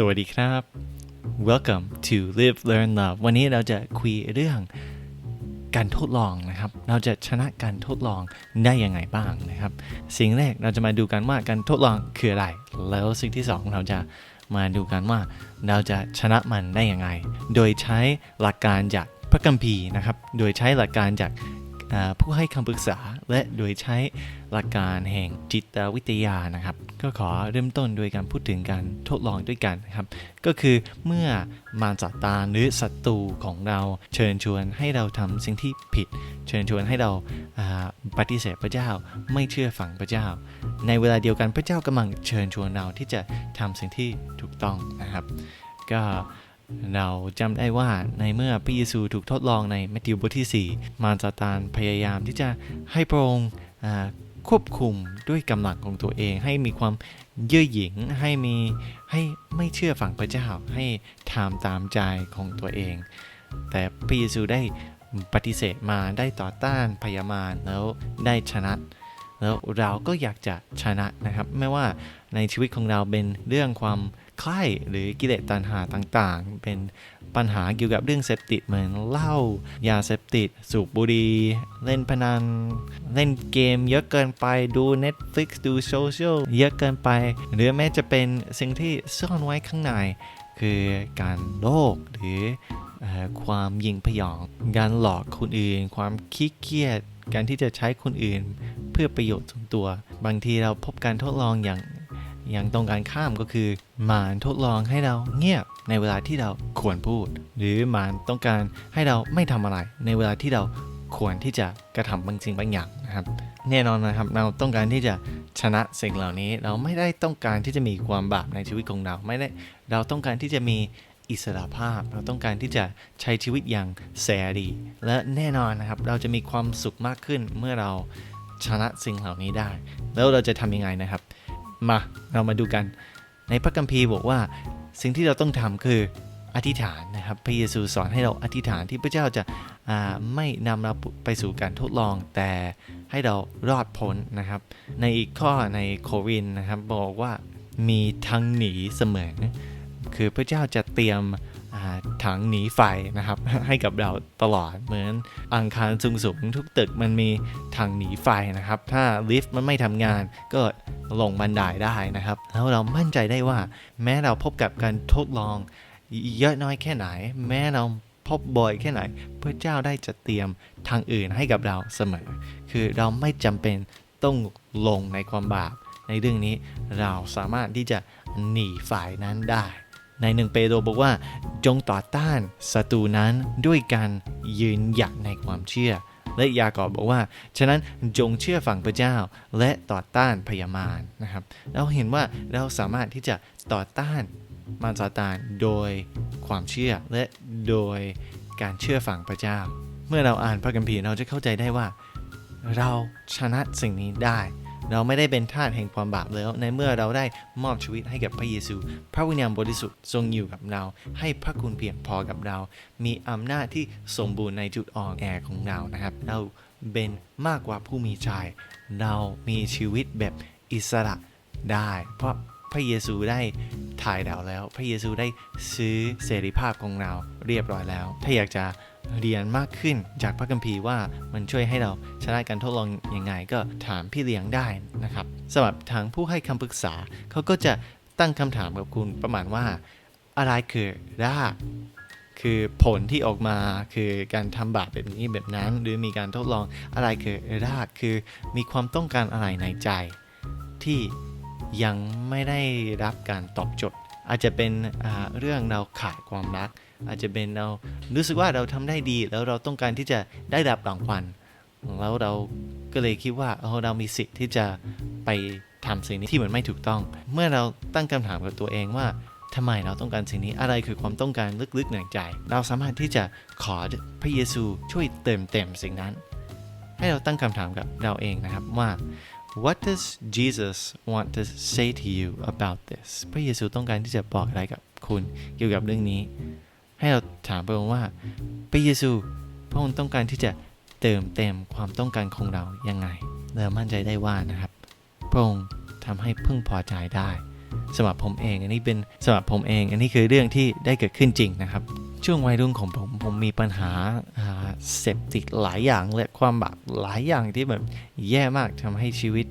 สวัสดีครับ Welcome to Live Learn Love วันนี้เราจะคุยเรื่องการทดลองนะครับ เราจะชนะการทดลองได้ยังไงบ้างนะครับ สิ่งแรกเราจะมาดูกันว่าการทดลองคืออะไร แล้วสิ่งที่สองเราจะมาดูกันว่า เราจะชนะมันได้ยังไง โดยใช้หลักการจากพระคัมภีร์นะครับ โดยใช้หลักการจาก ผู้ให้คำปรึกษาและโดยใช้หลักการแห่งจิตวิทยานะครับ ก็ขอเริ่มต้นโดยการพูดถึงการทดลองด้วยกันนะครับ ก็คือเมื่อมารซาตานหรือศัตรูของเราเชิญชวนให้เราทำสิ่งที่ผิด เชิญชวนให้เราอ่าปฏิเสธพระเจ้าไม่เชื่อฟังพระเจ้า ในเวลาเดียวกันพระเจ้ากำลังเชิญชวนเราที่จะทำสิ่งที่ถูกต้องนะครับ ก็ เราจำได้ว่าในเมื่อพระเยซูถูกทดลองในมัทธิวบทที่ 4 มารซาตานพยายามที่จะให้พระองค์ควบคุมด้วยกำลังของตัวเอง ให้มีความเย่อหยิ่งให้มีให้ไม่เชื่อฝังพระเจ้าให้ทำตามใจของตัวเอง แต่พระเยซูได้ปฏิเสธมาได้ต่อต้านพยามารแล้วได้ชนะ แล้วเราก็อยากจะชนะนะครับ ไม่ว่าในชีวิตของเราเป็นเรื่องความ ใคร่หรือกิเลสตัณหาต่างๆ เป็นปัญหาเกี่ยวกับเรื่องเสพติดเหมือนเหล้ายาเสพติด สูบบุหรี่เล่นพนัน เล่นเกมเยอะเกินไปดู Netflix ดูโซเชียลเยอะเกินไป หรือแม้จะเป็นสิ่งที่ซ่อนไว้ข้างใน คือการโลภหรืออความยิงพยองการหลอกคนอื่น ความขี้เกียจการที่จะใช้คนอื่น เพื่อประโยชน์ส่วนตัว บางทีเราพบการทดลองอย่าง อย่างตรงการข้ามก็คือมารทดลองให้เราเงียบในเวลาที่เราควรพูด หรือมารต้องการให้เราไม่ทำอะไร ในเวลาที่เราควรที่จะกระทำบางสิ่งบางอย่างนะครับ แน่นอนนะครับเราต้องการที่จะชนะสิ่งเหล่านี้ เราไม่ได้ต้องการที่จะมีความบาปในชีวิตของเราไม่ได้เราต้องการที่จะมีอิสระภาพเราต้องการที่จะใช้ชีวิตอย่างแสรี และแน่นอนนะครับ เราจะมีความสุขมากขึ้นเมื่อเราชนะสิ่งเหล่านี้ได้ แล้วเราจะทำยังไงนะครับ มาเรามาดูกัน ในพระคัมภีร์บอกว่า สิ่งที่เราต้องทำคืออธิษฐานนะครับพระเยซูสอนให้เราอธิษฐานที่พระเจ้าจะาไม่นำเราไปสู่การทดลองแต่ให้เรารอดพ้นนะครับ ในอีกข้อในโควินนะครับบอกว่ามีทางหนีเสมอคือพระเจ้าจะเตรียม ถังหนีไฟนะครับให้กับเราตลอดเหมือนอังคารสูงๆทุกตึกมันมีถังหนีไฟนะครับ ถ้าลิฟต์มันไม่ทำงานก็ลงบันไดได้นะครับ แล้วเรามั่นใจได้ว่า แม้เราพบกับการทดลองเยอะน้อยแค่ไหน แม้เราพบบ่อยแค่ไหน พระเจ้าได้จะเตรียมทางอื่นให้กับเราเสมอ คือเราไม่จำเป็นต้องลงในความบาปในเรื่องนี้เราสามารถที่จะหนีฝ่ายนั้นได้ ในหนึ่งเปโตรบอกว่า จงต่อต้านศัตรูนั้นด้วยการยืนหยัดในความเชื่อ และยากอบบอกว่า ฉะนั้นจงเชื่อฟังพระเจ้า และต่อต้านพยามารนะครับ เราเห็นว่าเราสามารถที่จะต่อต้านมารซาตานโดยความเชื่อและโดยการเชื่อฟังพระเจ้า เมื่อเราอ่านพระคัมภีร์เราจะเข้าใจได้ว่า เราชนะสิ่งนี้ได้ เราไม่ได้เป็นทาสแห่งความบาปแล้ว ในเมื่อเราได้มอบชีวิตให้กับพระเยซู พระวิญญาณบริสุทธิ์ทรงอยู่กับเรา ให้พระคุณเพียงพอกับเรา มีอำนาจที่สมบูรณ์ในจุดอ่อนแอของเรานะครับ เราเป็นมากกว่าผู้มีชัยเรามีชีวิตแบบอิสระได้ เพราะพระเยซูได้ถ่ายเราแล้ว พระเยซูได้ซื้อเสรีภาพของเราเรียบร้อยแล้ว ถ้าอยากจะ เรียนมากขึ้นจากพระคัมภีร์ว่ามันช่วยให้เราชนะการทดลองอยังไงก็ถามพี่เลี้ยงได้นะครับสำหรับทางผู้ให้คำปรึกษาเขาก็จะตั้งคำถามกับคุณประมาณว่า อะไรคือรากคือผลที่ออกมาคือการทำบาปแบบนี้แบบนั้น หรือมีการทดลองอะไรคือรากคือมีความต้องการอะไรในใจ ที่ยังไม่ได้รับการตอบโจทย์ อาจจะเป็นเรื่องเราขาดความรัก อาจจะเป็นเรารู้สึกว่าเราทำได้ดี แล้วเราต้องการที่จะได้รับรางวัลแล้วเราก็เลยคิดว่าเออเรามีสิทธิ์ที่จะไปทำสิ่งนี้ที่มันไม่ถูกต้อง เมื่อเราตั้งคำถามกับตัวเองว่าทำไมเราต้องการสิ่งนี้อะไรคือความต้องการลึกๆในใจ เราสามารถที่จะขอพระเยซูช่วยเติมเต็มสิ่งนั้น ให้เราตั้งคำถามกับเราเองนะครับว่า What does Jesus want to say to you about this พระเยซูต้องการที่จะบอกอะไรกับคุณเกี่ยวกับเรื่องนี้ ให้เราถามพระองค์ว่า พระเยซูพระองค์ต้องการที่จะเติมเต็มความต้องการของเรายังไงเรามั่นใจได้ว่านะครับ พระองค์ทำให้พึ่งพอใจได้สำหรับผมเอง อันนี้เป็นสำหรับผมเอง อันนี้คือเรื่องที่ได้เกิดขึ้นจริงนะครับ ช่วงวัยรุ่นของผมผมมีปัญหาอ่าเสพติดหลายอย่างและความบาปหลายอย่างที่แบบแย่มากทำให้ชีวิต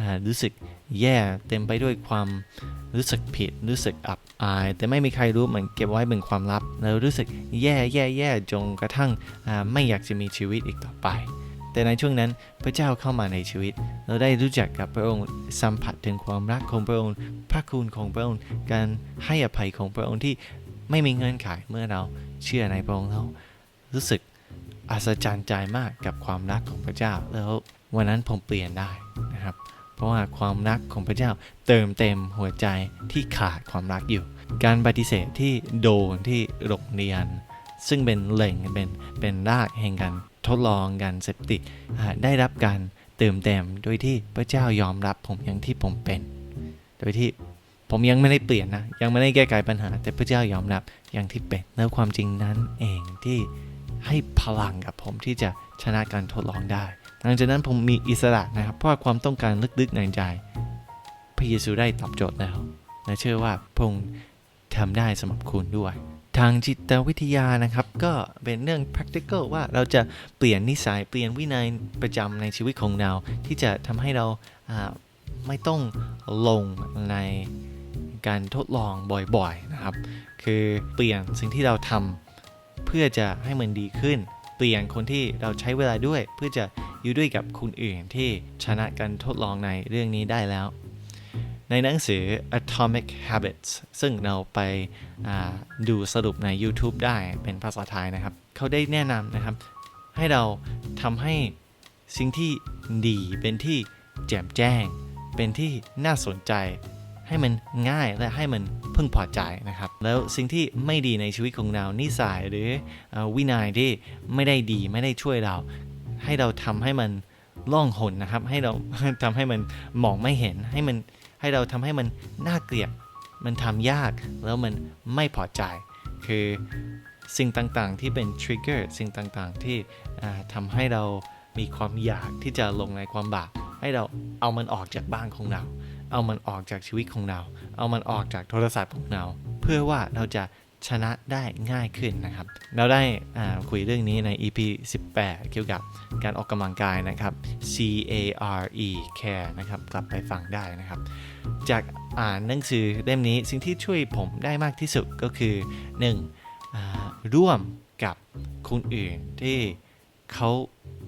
อ่ารู้สึกแย่เต็มไปด้วยความรู้สึกผิด รู้สึกอับอาย แต่ไม่มีใครรู้เหมือนเก็บไว้เป็นความลับ แล้วรู้สึกแย่แย่แย่จนกระทั่งอ่าไม่อยากจะมีชีวิตอีกต่อไป แต่ในช่วงนั้นพระเจ้าเข้ามาในชีวิต เราได้รู้จักกับพระองค์สัมผัสถึงความรักของพระองค์ พระคุณของพระองค์ การให้อภัยของพระองค์ที่ ไม่มีเงื่อนไขเมื่อเราเชื่อในพระองค์แล้วรู้สึกอัศจรรย์ใจมากกับความรักของพระเจ้า แล้ววันนั้นผมเปลี่ยนได้นะครับ เพราะว่าความรักของพระเจ้าเติมเต็มหัวใจที่ขาดความรักอยู่ การปฏิเสธที่โดนที่โรงเรียน ซึ่งเป็นแหล่งเป็นเป็นรากแห่งการทดลองการเสพติดได้รับการเติมเต็มโดยที่พระเจ้ายอมรับผมอย่างที่ผมเป็น โดยที่ ผมยังไม่ได้เปลี่ยนนะ ยังไม่ได้แก้ไขปัญหา แต่พระเจ้ายอมรับอย่างที่เป็นแล้วความจริงนั้นเองที่ให้พลังกับผมที่จะชนะการทดลองได้ หลังจากนั้นผมมีอิสระนะครับ เพราะความต้องการลึกๆในใจ พระเยซูได้ตอบโจทย์แล้วและเชื่อว่าพระองค์ทำได้สำหรับคุณด้วย ทางจิตวิทยานะครับ ก็เป็นเรื่อง practical ว่าเราจะเปลี่ยนนิสัยเปลี่ยนวินัยประจำในชีวิตของเรา ที่จะทำให้เราไม่ต้องลงใน การทดลองบ่อยๆนะครับ คือเปลี่ยนสิ่งที่เราทำเพื่อจะให้มันดีขึ้น เปลี่ยนคนที่เราใช้เวลาด้วย เพื่อจะอยู่ด้วยกับคนอื่นที่ชนะการทดลองในเรื่องนี้ได้แล้ว ในหนังสือ Atomic Habits ซึ่งเราไปาดูสรุปใน YouTube ได้เป็นภาษาไทยนะครับ เขาได้แนะนำนะครับ ให้เราทำให้สิ่งที่ดีเป็นที่แจ่มแจ้ง เป็นที่น่าสนใจ ให้มันง่ายและให้มันพึงพอใจนะครับ แล้วสิ่งที่ไม่ดีในชีวิตของเรานิสัยหรือวินัยที่ไม่ได้ดีไม่ได้ช่วยเรา ให้เราทำให้มันล่องหนนะครับ ให้เราทำให้มันมองไม่เห็นให้มันให้เราทำให้มันน่าเกลียดมันทำยากแล้วมันไม่พอใจ คือสิ่งต่างๆที่เป็นทริกเกอร์สิ่งต่างๆที่อ่าทำให้เรามีความอยากที่จะลงในความบาปให้เราเอามันออกจากบ้านของเรา เอามันออกจากชีวิตของเรา เอามันออกจากโทรศัพท์ของเรา เพื่อว่าเราจะชนะได้ง่ายขึ้นนะครับ เราได้คุยเรื่องนี้ใน EP 18 เกี่ยวกับการออกกำลังกายนะครับ C A R E care นะครับ กลับไปฟังได้นะครับ จากอ่านหนังสือเล่มนี้สิ่งที่ช่วยผมได้มากที่สุดก็คือ 1. อ่าร่วมกับคนอื่นที่ เขา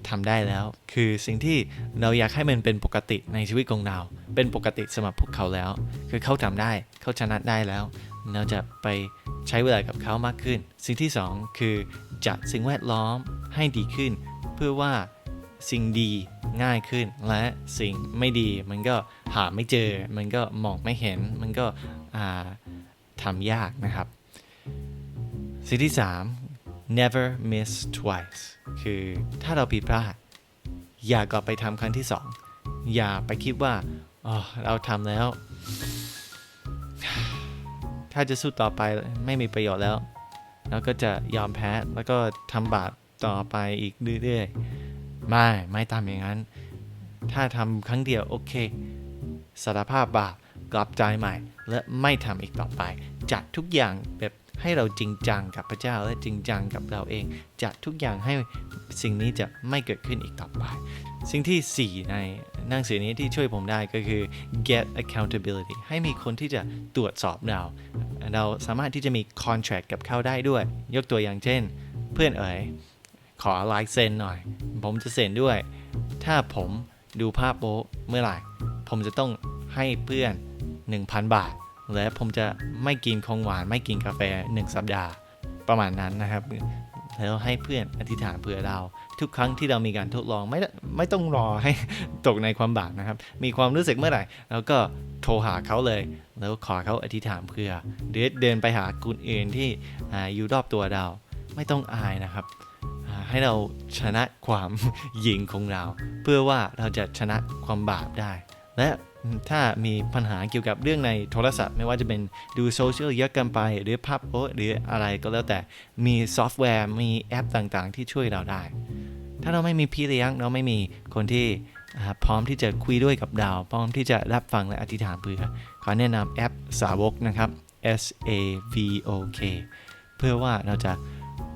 ทำได้แล้ว คือสิ่งที่เราอยากให้มันเป็นปกติในชีวิตของเรา เป็นปกติสำหรับพวกเขาแล้ว คือเขาทำได้เขาชนะได้แล้ว เราจะไปใช้เวลากับเขามากขึ้น สิ่งที่ 2 คือจัดสิ่งแวดล้อมให้ดีขึ้น เพื่อว่าสิ่งดีง่ายขึ้น และสิ่งไม่ดีมันก็หาไม่เจอ มันก็มองไม่เห็น มันก็ทำยากนะครับ สิ่งที่ 3 never miss twice คือถ้าเราผิดพลาด อย่ากลับไปทำครั้งที่2องอย่าไปคิดว่าอ๋อเราทำแล้ว ถ้าจะสู้ต่อไปไม่มีประโยชน์แล้วแล้วก็จะยอมแพ้แล้วก็ทำบาปต่อไปอีกเรื่อยๆ ไม่ไม่ทำอย่างนั้น ถ้าทำครั้งเดียวโอเคสารภาพบาปกลับใจใหม่ และไม่ทำอีกต่อไป จัดทุกอย่างแบบ ให้เราจริงจังกับพระเจ้าและจริงจังกับเราเองจัดทุกอย่างให้สิ่งนี้จะไม่เกิดขึ้นอีกต่อไป สิ่งทีสี่ 4 ในหนังสือนี้ที่ช่วยผมได้ก็คือ get accountability ให้มีคนที่จะตรวจสอบเรา เราสามารถที่จะมี contract กับเขาได้ด้วย ยกตัวอย่างเช่น เพื่อนเอ๋ยขอลายเซ็นหน่อย ผมจะเซ็นด้วย ถ้าผมดูภาพโป๊เมื่อไหร่ ผมจะต้องให้เพื่อน 1,000 บาท และผมจะไม่กินของหวานไม่กินกาแฟ 1 สัปดาห์ประมาณนั้นนะครับ แล้วให้เพื่อนอธิษฐานเผื่อเรา ทุกครั้งที่เรามีการทดลองไม่ไม่ต้องรอให้ตกในความบาปนะครับ มีความรู้สึกเมื่อไหร่แล้วก็โทรหาเขาเลย แล้วขอเขาอธิษฐานเผื่อหรือเดินไปหาคนอื่นที่อาอยู่รอบตัวเรา ไม่ต้องอายนะครับอ่าให้เราชนะความหยิงของเรา เพื่อว่าเราจะชนะความบาปได้ และ ถ้ามีปัญหาเกี่ยวกับเรื่องในโทรศัพท์ ไม่ว่าจะเป็นดูโซเชียลเยอะเกินไป หรือภาพโป๊หรืออะไรก็แล้วแต่มีซอฟต์แวร์ มีแอปต่างๆ ที่ช่วยเราได้ ถ้าเราไม่มีพี่เลี้ยง เราไม่มีคนที่พร้อมที่จะคุยด้วยกับเราพร้อมที่จะรับฟังและอธิษฐานเพื่อขอแนะนำแอปสาวกนะครับ S A V O K เพื่อว่าเราจะ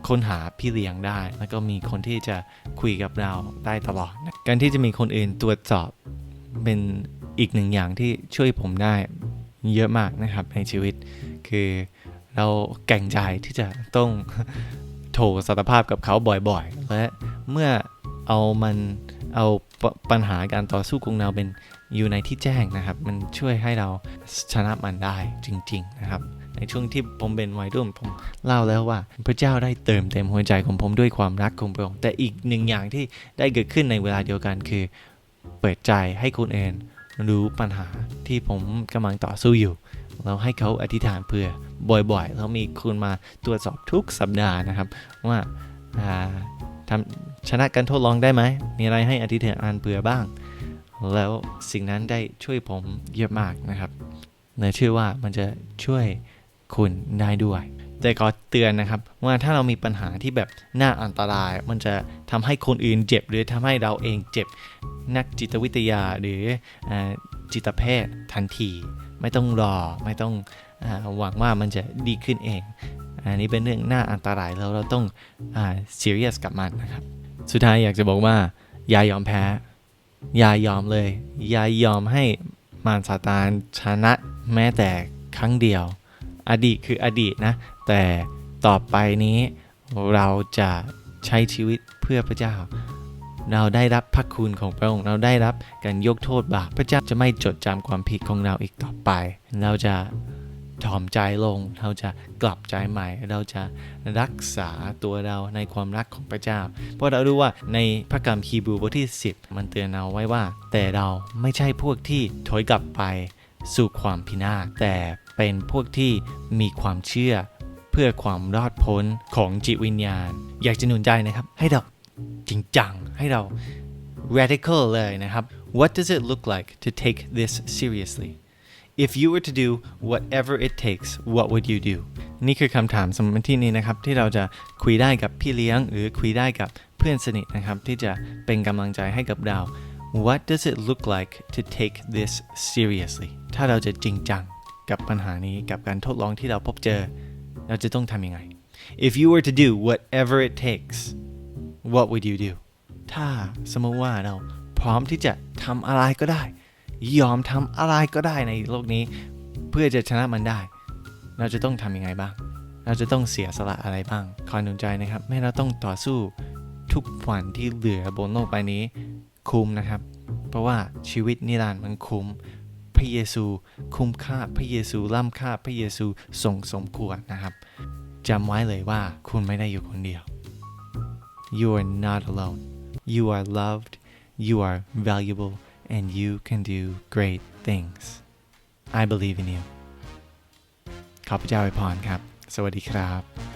ค้นหาพี่เลี้ยงได้ แล้วก็มีคนที่จะคุยกับเราได้ตลอด การที่จะมีคนอื่นตรวจสอบเป็น อีกหนึ่งอย่างที่ช่วยผมได้เยอะมากนะครับในชีวิต คือเราแก่งใจที่จะต้องโถสารภาพกับเขาบ่อยๆ และเมื่อเอามันเอาปปัญหาการต่อสู้ของเราเป็นอยู่ในที่แจ้งนะครับ มันช่วยให้เราชนะมันได้จริง ๆนะครับ ในช่วงที่ผมเป็นวัยรุ่นผมเล่าแล้วว่า พระเจ้าได้เติมเต็มหัวใจของผมด้วยความรักของพระองค์แต่อีกหนึ่งอย่างที่ได้เกิดขึ้นในเวลาเดียวกันคือ เปิดใจให้คนอื่น รู้ปัญหาที่ผมกำลังต่อสู้อยู่แล้วให้เขาอธิษฐานเพื่อบ่อยๆแล้วมีคุณมาตรวจสอบทุกสัปดาห์นะครับ ว่าทำชนะการทดลองได้ไหม มีอะไรให้อธิษฐานเผื่อบ้าง แล้วสิ่งนั้นได้ช่วยผมเยอะมากนะครับเนยเชื่อว่ามันจะช่วยคุณได้ด้วย แต่ก็เตือนนะครับ ว่าถ้าเรามีปัญหาที่แบบน่าอันตราย มันจะทำให้คนอื่นเจ็บ หรือทำให้เราเองเจ็บ นักจิตวิทยาหรืออจิตแพทย์ทันที ไม่ต้องรอไม่ต้องอหวังว่ามันจะดีขึ้นเอง อันนี้เป็นเรื่องน่าอันตรายแล้วเราต้องอ่า serious กับมันนะครับ สุดท้ายอยากจะบอกว่า อย่ายอมแพ้ อย่ายอมเลย อย่ายอมให้มารซาตานชนะแม้แต่ครั้งเดียว อดีตคืออดีตนะ แต่ต่อไปนี้เราจะใช้ชีวิตเพื่อพระเจ้า เราได้รับพระคุณของพระองค์ เราได้รับการยกโทษบาป พระเจ้าจะไม่จดจำความผิดของเราอีกต่อไป เราจะถ่อมใจลง เราจะกลับใจใหม่ เราจะรักษาตัวเราในความรักของพระเจ้า เพราะเรารู้ว่าในพระกรรมฮีบูบทที่ 10 มันเตือนเราไว้ว่า แต่เราไม่ใช่พวกที่ถอยกลับไปสู่ความพินาศแต่ เป็นพวกที่มีความเชื่อ เพื่อความรอดพ้นของจิตวิญญาณ อยากจะหนุนใจนะครับ ให้เราจริงจัง ให้เรา radical เลยนะครับ What does it look like to take this seriously If you were to do whatever it takes what would you do นี่คือคำถามสำหรับที่นี้นะครับ ที่เราจะคุยได้กับพี่เลี้ยง หรือคุยได้กับเพื่อนสนิทนะครับ ที่จะเป็นกำลังใจให้กับเรา What does it look like to take this seriously ถ้าเราจะจริงจัง กับปัญหานี้กับการทดลองที่เราพบเจอ เราจะต้องทำยังไง If you were to do whatever it takes what would you do ถ้าสมมติว่าเราพร้อมที่จะทำอะไรก็ได้ ยอมทำอะไรก็ได้ในโลกนี้ เพื่อจะชนะมันได้ เราจะต้องทำยังไงบ้าง เราจะต้องเสียสละอะไรบ้างคอยหนุนใจนะครับไม่เราต้องต่อสู้ทุกวันที่เหลือบนโลกใบนี้ คุ้มนะครับ เพราะว่าชีวิตนิรันดร์มันคุ้ม พระเยซูคุ้มค่าพระเยซูล้ำค่าพระเยซูทรงสมควรนะครับจำไว้เลยว่าคุณไม่ได้อยู่คนเดียว You are not alone. You are loved, you are valuable, and you can do great things. I believe in you. ขอพระเจ้าอวยพรครับ สวัสดีครับ